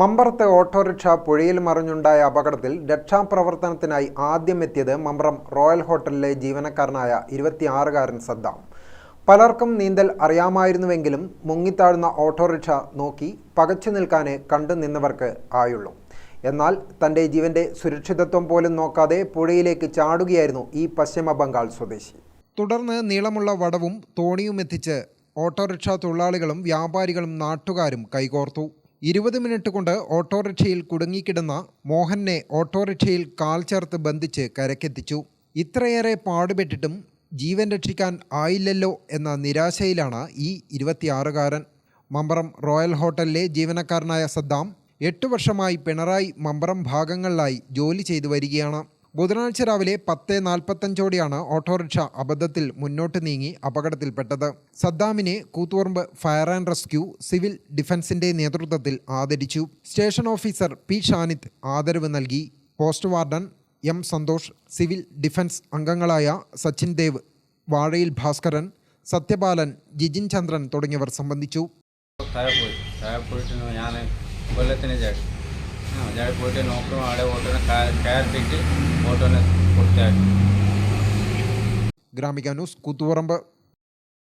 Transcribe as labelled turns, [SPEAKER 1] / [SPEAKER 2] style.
[SPEAKER 1] മമ്പറത്തെ autorickshaw പുഴയിൽ മറിഞ്ഞുണ്ടായ അപകടത്തിൽ രക്ഷാപ്രവർത്തനത്തിനായി ആദ്യം എത്തിയത് മമ്പറം റോയൽ ഹോട്ടലിലെ ജീവനക്കാരനായ ഇരുപത്തിയാറുകാരൻ സദ്ദാം. പലർക്കും നീന്തൽ അറിയാമായിരുന്നുവെങ്കിലും മുങ്ങിത്താഴുന്ന ഓട്ടോറിക്ഷ നോക്കി പകച്ചു നിൽക്കാനേ കണ്ടു നിന്നവർക്ക് ആയുള്ളൂ. എന്നാൽ തന്റെ ജീവന്റെ സുരക്ഷിതത്വം പോലും നോക്കാതെ പുഴയിലേക്ക് ചാടുകയായിരുന്നു ഈ പശ്ചിമ ബംഗാൾ സ്വദേശി. തുടർന്ന് നീളമുള്ള വടവും തോണിയും എത്തിച്ച് ഓട്ടോറിക്ഷ തൊഴിലാളികളും വ്യാപാരികളും നാട്ടുകാരും കൈകോർത്തു. ഇരുപത് മിനിറ്റ് കൊണ്ട് ഓട്ടോറിക്ഷയിൽ കുടുങ്ങിക്കിടന്ന മോഹനെ ഓട്ടോറിക്ഷയിൽ കാൽ ചേർത്ത് ബന്ധിച്ച് കരക്കെത്തിച്ചു ഇത്രയേറെ പാടുപെട്ടിട്ടും ജീവൻ രക്ഷിക്കാൻ ആയില്ലല്ലോ എന്ന നിരാശയിലാണ് ഈ ഇരുപത്തിയാറുകാരൻ. മമ്പറം റോയൽ ഹോട്ടലിലെ ജീവനക്കാരനായ സദ്ദാം എട്ട് വർഷമായി പിണറായി മമ്പറം ഭാഗങ്ങളിലായി ജോലി ചെയ്തു വരികയാണ്. ബുധനാഴ്ച രാവിലെ പത്ത് നാൽപ്പത്തഞ്ചോടെയാണ് ഓട്ടോറിക്ഷ അബദ്ധത്തിൽ മുന്നോട്ട് നീങ്ങി അപകടത്തിൽപ്പെട്ടത്. സദ്ദാമിനെ Koothuparamba fire and rescue civil ഡിഫൻസിന്റെ നേതൃത്വത്തിൽ ആദരിച്ചു. സ്റ്റേഷൻ ഓഫീസർ പി ഷാനിത് ആദരവ് നൽകി. Post warden M Santhosh civil defence അംഗങ്ങളായ സച്ചിൻ ദേവ് വാഴയിൽ ഭാസ്കരൻ സത്യപാലൻ ജിജിൻ ചന്ദ്രൻ തുടങ്ങിയവർ സംബന്ധിച്ചു.
[SPEAKER 2] ഞാൻ കൊല്ലത്തിന് ചാടി ചാടി പോയിട്ട് നോക്കണം അവിടെ ഓട്ടോനെ കയറിപ്പിട്ട് ഓട്ടോനെ കൊടുത്തായിരുന്നു
[SPEAKER 1] ഗ്രാമിക ന്യൂസ് കൂത്തുപറമ്പ്.